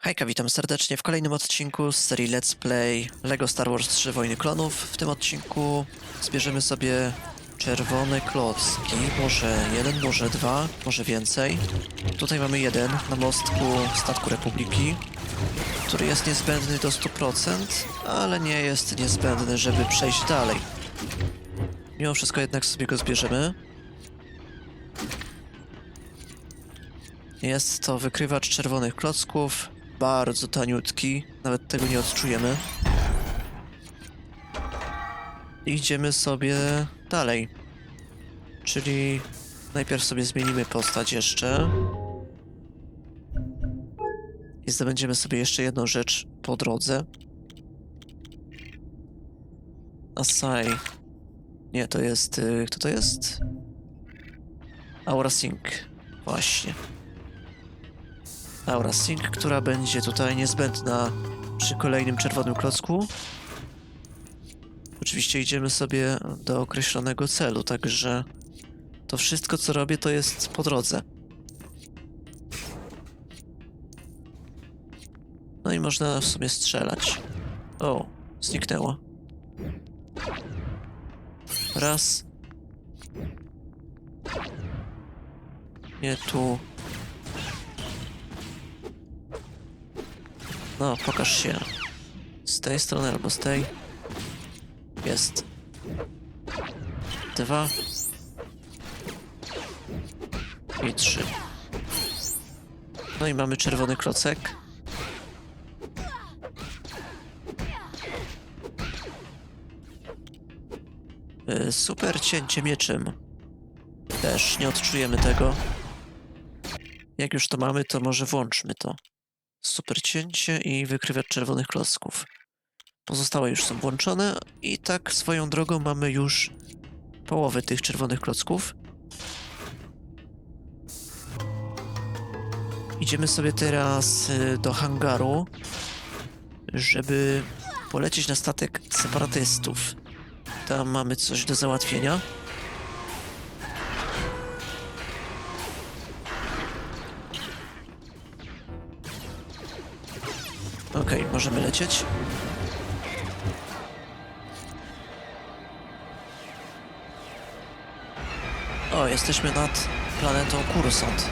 Hejka, witam serdecznie w kolejnym odcinku z serii Let's Play LEGO Star Wars 3 Wojny Klonów. W tym odcinku zbierzemy sobie czerwone klocki, może jeden, może dwa, może więcej. Tutaj mamy jeden na mostku Statku Republiki, który jest niezbędny do 100%, ale nie jest niezbędny, żeby przejść dalej. Mimo wszystko jednak sobie go zbierzemy. Jest to wykrywacz czerwonych klocków, bardzo taniutki, nawet tego nie odczujemy. Idziemy sobie dalej. Czyli najpierw sobie zmienimy postać jeszcze. I zdobędziemy sobie jeszcze jedną rzecz po drodze. Asai. Nie, to jest... y, Kto to jest? Aura Sync. Właśnie. Aura Sync, która będzie tutaj niezbędna przy kolejnym czerwonym klocku. Oczywiście idziemy sobie do określonego celu, także to wszystko co robię to jest po drodze. No i można w sumie strzelać. O, zniknęło. Raz. Nie tu. No, pokaż się. Z tej strony albo z tej. Jest. Dwa. I trzy. No i mamy czerwony klocek. Y, Super cięcie mieczem. Też nie odczujemy tego. Jak już to mamy, to może włączmy to. Super cięcie i wykrywacz czerwonych klocków. Pozostałe już są włączone i tak swoją drogą mamy już połowę tych czerwonych klocków. Idziemy sobie teraz y, do hangaru, żeby polecieć na statek separatystów. Tam mamy coś do załatwienia. Możemy lecieć. O, jesteśmy nad planetą Kursant.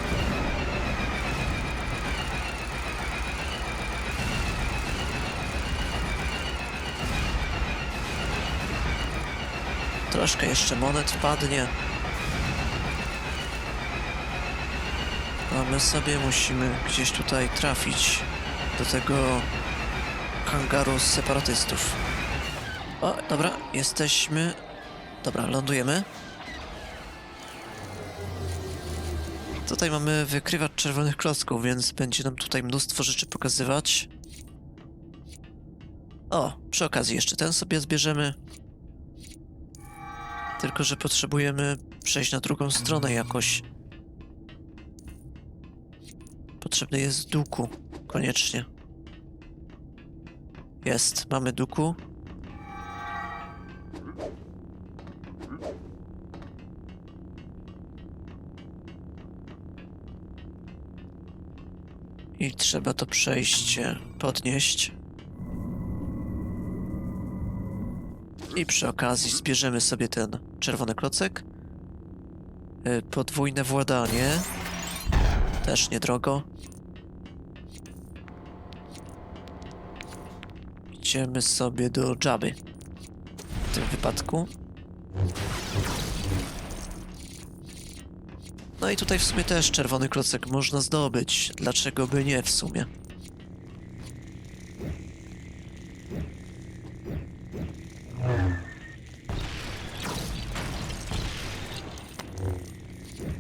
Troszkę jeszcze monet wpadnie. A my sobie musimy gdzieś tutaj trafić do tego hangaru separatystów. O, dobra, jesteśmy. Dobra, lądujemy. Tutaj mamy wykrywacz czerwonych klocków, więc będzie nam tutaj mnóstwo rzeczy pokazywać. O, przy okazji jeszcze ten sobie zbierzemy. Tylko, że potrzebujemy przejść na drugą stronę jakoś. Potrzebny jest duku, koniecznie. Jest, mamy duku. I trzeba to przejście podnieść. I przy okazji zbierzemy sobie ten czerwony klocek. Y, Podwójne władanie. Też niedrogo. Idziemy sobie do Jabby. W tym wypadku. No i tutaj w sumie też czerwony klocek można zdobyć. Dlaczego by nie w sumie?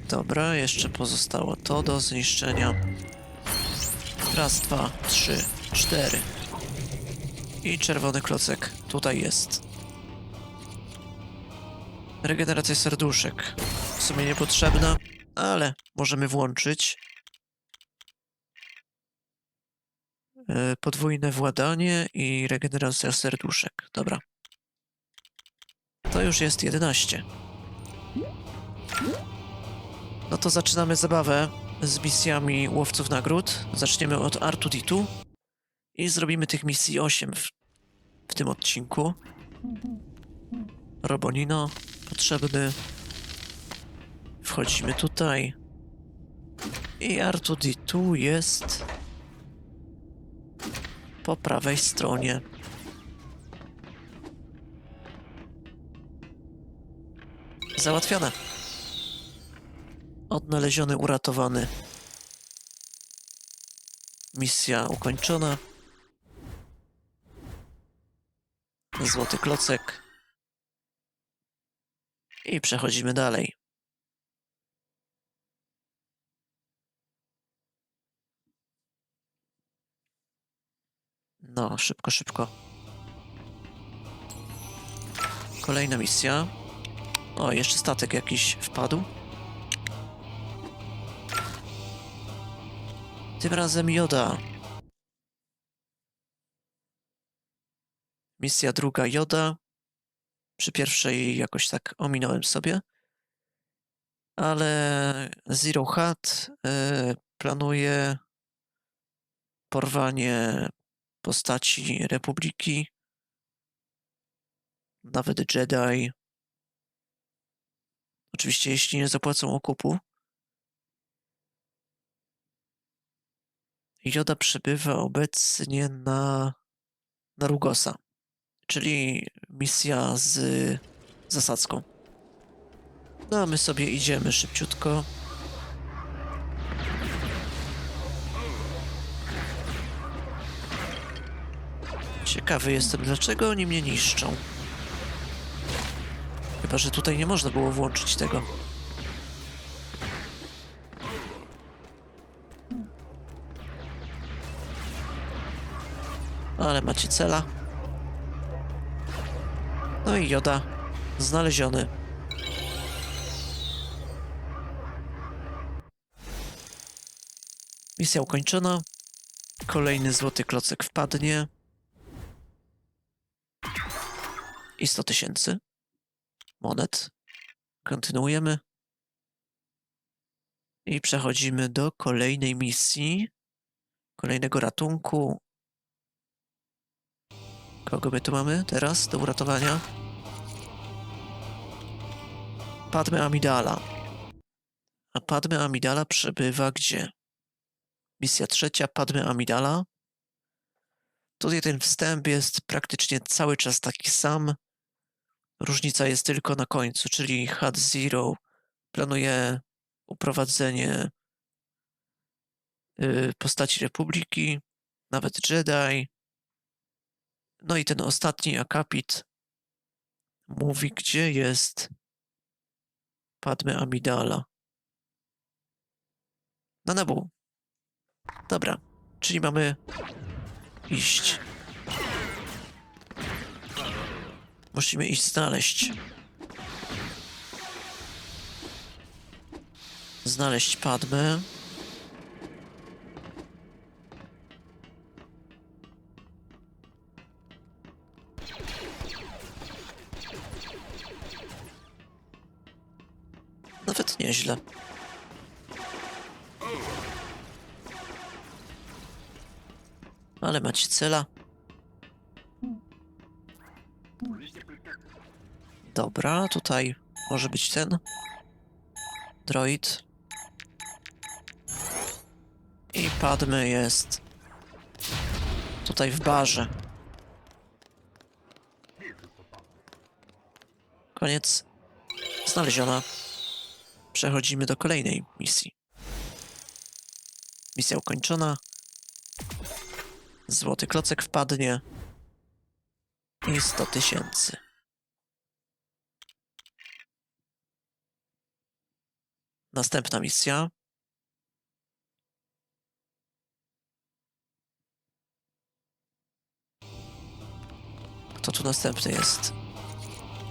Dobra, jeszcze pozostało to do zniszczenia. Raz, dwa, trzy, cztery. I czerwony klocek tutaj jest. Regeneracja serduszek. W sumie niepotrzebna, ale możemy włączyć. E, Podwójne władanie i regeneracja serduszek. Dobra. To już jest 11. No to zaczynamy zabawę. z misjami łowców nagród. Zaczniemy od Artuditu i zrobimy tych misji 8 w, w tym odcinku. Robonino potrzebny. Wchodzimy tutaj. I Artuditu jest po prawej stronie. Załatwione. Odnaleziony, uratowany. Misja ukończona. Złoty klocek. I przechodzimy dalej. No, szybko, szybko. Kolejna misja. O, jeszcze statek jakiś wpadł. Tym razem Joda. Misja druga Joda. Przy pierwszej jakoś tak ominąłem sobie. Ale Zero Hat y, planuje porwanie postaci Republiki, nawet Jedi. Oczywiście, jeśli nie zapłacą okupu. Joda przybywa obecnie na, na Rugosa, czyli misja z zasadzką. No a my sobie idziemy szybciutko. Ciekawy jestem, dlaczego oni mnie niszczą. Chyba, że tutaj nie można było włączyć tego. Ale macie cela. No i Joda. Znaleziony. Misja ukończona. Kolejny złoty klocek wpadnie. I 100 tysięcy monet. Kontynuujemy. I przechodzimy do kolejnej misji. Kolejnego ratunku. Kogo my tu mamy teraz do uratowania? Padme Amidala. A Padme Amidala przebywa gdzie? Misja trzecia, Padme Amidala. Tutaj ten wstęp jest praktycznie cały czas taki sam. Różnica jest tylko na końcu, czyli Hat Zero planuje uprowadzenie y, postaci Republiki, nawet Jedi. No i ten ostatni akapit mówi, gdzie jest Padme Amidala. Na Nabu. Dobra, czyli mamy iść. Musimy iść znaleźć. Znaleźć Padmę. Nieźle. Ale macie cela. Dobra, tutaj może być ten droid. I Padme jest tutaj w barze. Koniec. Znaleziona. Przechodzimy do kolejnej misji. Misja ukończona. Złoty klocek wpadnie. I 100 tysięcy. Następna misja. Kto tu następny jest?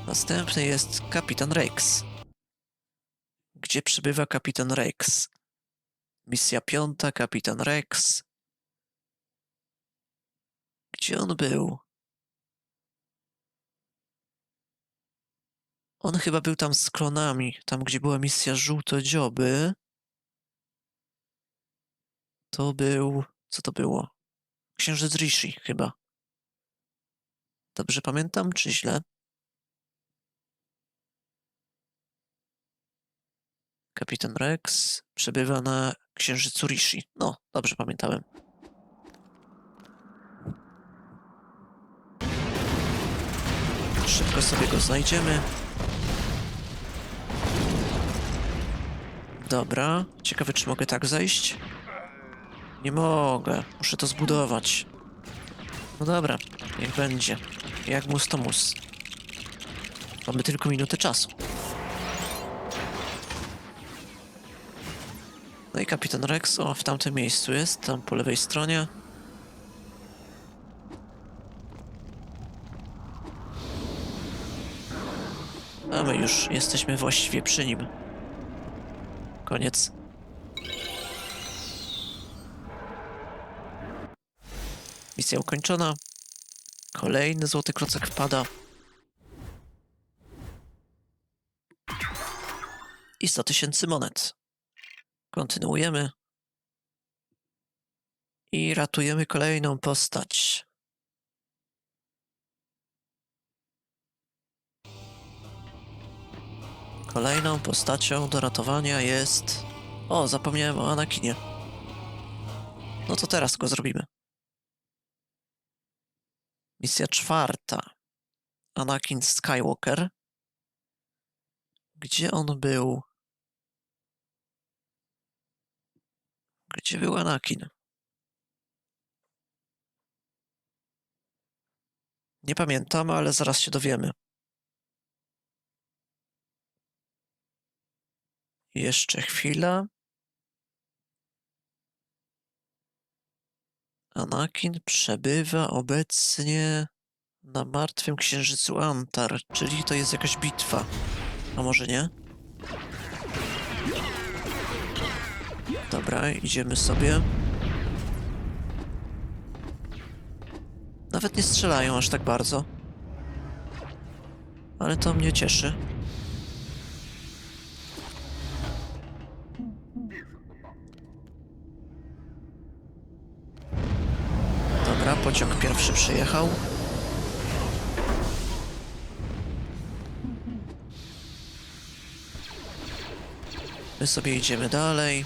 Następny jest kapitan Rex. Gdzie przybywa kapitan Rex? Misja piąta, kapitan Rex. Gdzie on był? On chyba był tam z klonami, tam gdzie była misja żółto dzioby. To był... Co to było? Księżyc Rishi chyba. Dobrze pamiętam, czy źle? Kapitan Rex przebywa na księżycu Rishi. No, dobrze pamiętałem. Szybko sobie go znajdziemy. Dobra, ciekawe czy mogę tak zejść? Nie mogę, muszę to zbudować. No dobra, niech będzie. Jak mus to mus. Mamy tylko minutę czasu. No i kapitan Rex, o w tamtym miejscu jest, tam po lewej stronie. A my już jesteśmy właściwie przy nim. Koniec. Misja ukończona. Kolejny złoty klocek wpada. I 100 tysięcy monet. Kontynuujemy. I ratujemy kolejną postać. Kolejną postacią do ratowania jest... O, zapomniałem o Anakinie. No to teraz go zrobimy. Misja czwarta. Anakin Skywalker. Gdzie on był? Gdzie był Anakin? Nie pamiętam, ale zaraz się dowiemy. Jeszcze chwila. Anakin przebywa obecnie na martwym księżycu Antar, czyli to jest jakaś bitwa. A może nie? Dobra, idziemy sobie. Nawet nie strzelają aż tak bardzo. Ale to mnie cieszy. Dobra, pociąg pierwszy przyjechał. My sobie idziemy dalej.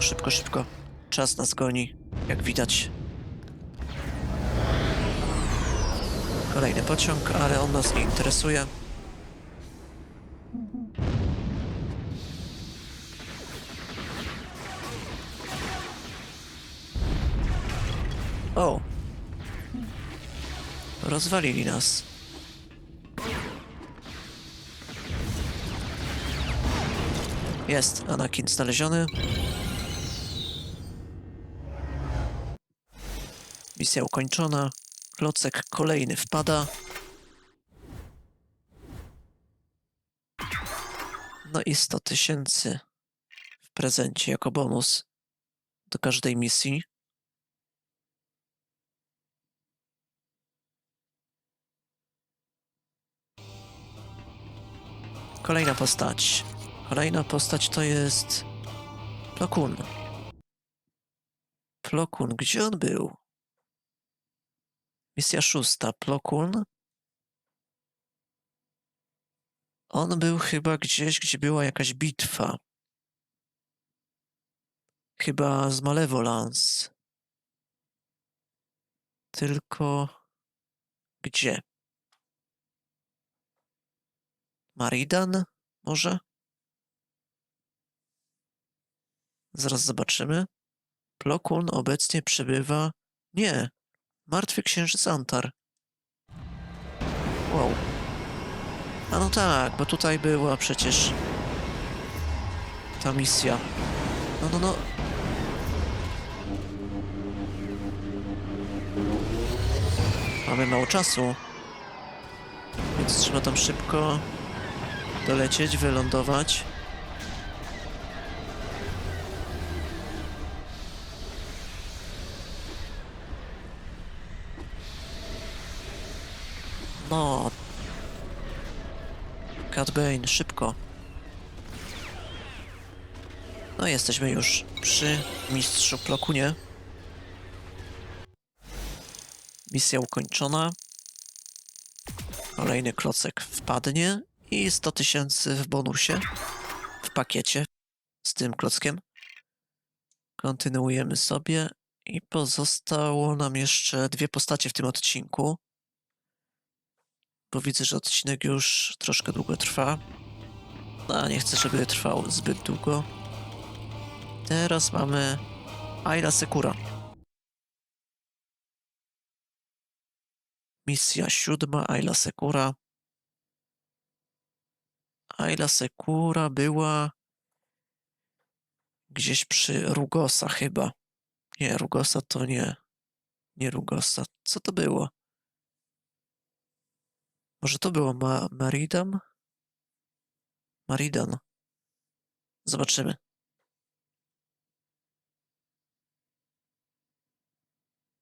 Szybko, szybko. Czas nas goni, jak widać. Kolejny pociąg, ale on nas nie interesuje. O! Rozwalili nas. Jest Anakin znaleziony. Misja ukończona. Klocek kolejny wpada. No i 100 tysięcy w prezencie jako bonus do każdej misji. Kolejna postać. Kolejna postać to jest Plo Koon. Plo Koon, gdzie on był? Misja szósta. Plo Koon. On był chyba gdzieś, gdzie była jakaś bitwa. Chyba z Malevolence. Tylko gdzie? Maridan? Może? Zaraz zobaczymy. Plokun obecnie przebywa... Nie. Martwy księżyc Antar. Wow. A no tak, bo tutaj była przecież ta misja. No, no, no. Mamy mało czasu. Więc trzeba tam szybko dolecieć, wylądować. Cat Bane, szybko. No jesteśmy już przy mistrzu Plokunie. Misja ukończona. Kolejny klocek wpadnie i 100 tysięcy w bonusie w pakiecie z tym klockiem. Kontynuujemy sobie i pozostało nam jeszcze dwie postacie w tym odcinku. Bo widzę, że odcinek już troszkę długo trwa. No, a nie chcę, żeby trwał zbyt długo. Teraz mamy Ayla Sekura. Misja siódma, Ayla Sekura. Ayla Sekura była gdzieś przy Rugosa chyba. Nie, Rugosa to nie. Nie Rugosa. Co to było? Może to było Ma Maridan? Maridan. Zobaczymy.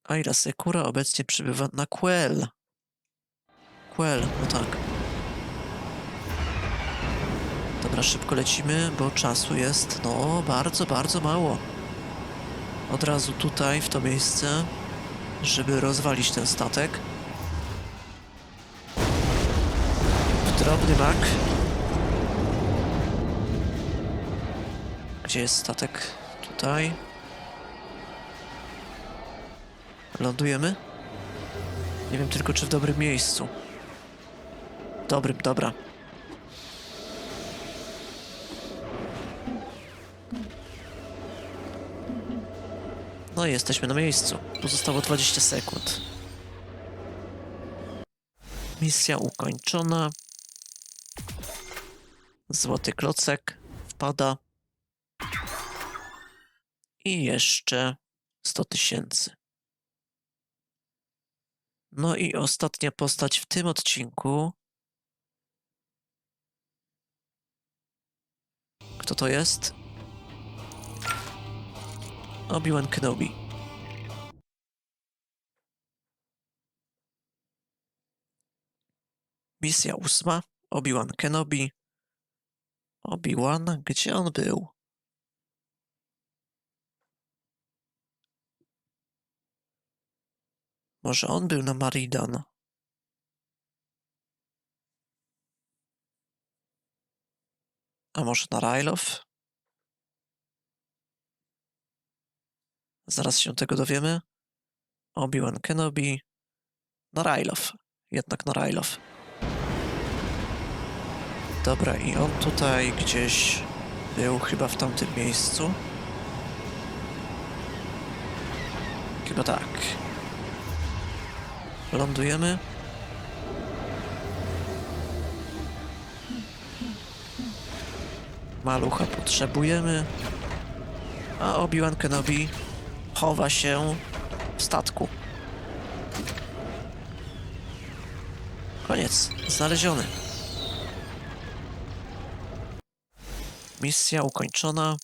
Aira Sekura obecnie przybywa na Quell. Quell, no tak. Dobra, szybko lecimy, bo czasu jest, no, bardzo, bardzo mało. Od razu tutaj, w to miejsce, żeby rozwalić ten statek. Drobny mak. Gdzie jest statek? Tutaj. Lądujemy? Nie wiem tylko, czy w dobrym miejscu. Dobrym, dobra. No i jesteśmy na miejscu. Pozostało 20 sekund. Misja ukończona. Złoty klocek wpada. I jeszcze 100 tysięcy. No i ostatnia postać w tym odcinku. Kto to jest? Obi-Wan Kenobi. Misja ósma. Obi-Wan Kenobi. Obi-Wan, gdzie on był? Może on był na Maridan? A może na Rylow? Zaraz się tego dowiemy. Obi-Wan Kenobi. Na Rylow. Jednak na Rylow. Dobra, i on tutaj gdzieś był chyba w tamtym miejscu. Chyba tak. Lądujemy. Malucha potrzebujemy. A Obi-Wan Kenobi chowa się w statku. Koniec. Znaleziony. Misja ukończona.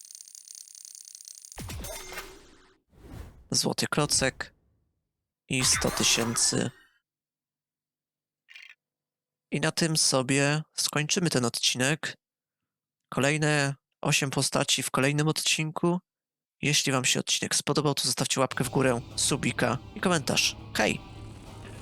Złoty klocek i 100 tysięcy. I na tym sobie skończymy ten odcinek. Kolejne 8 postaci w kolejnym odcinku. Jeśli Wam się odcinek spodobał, to zostawcie łapkę w górę, subika i komentarz. Hej!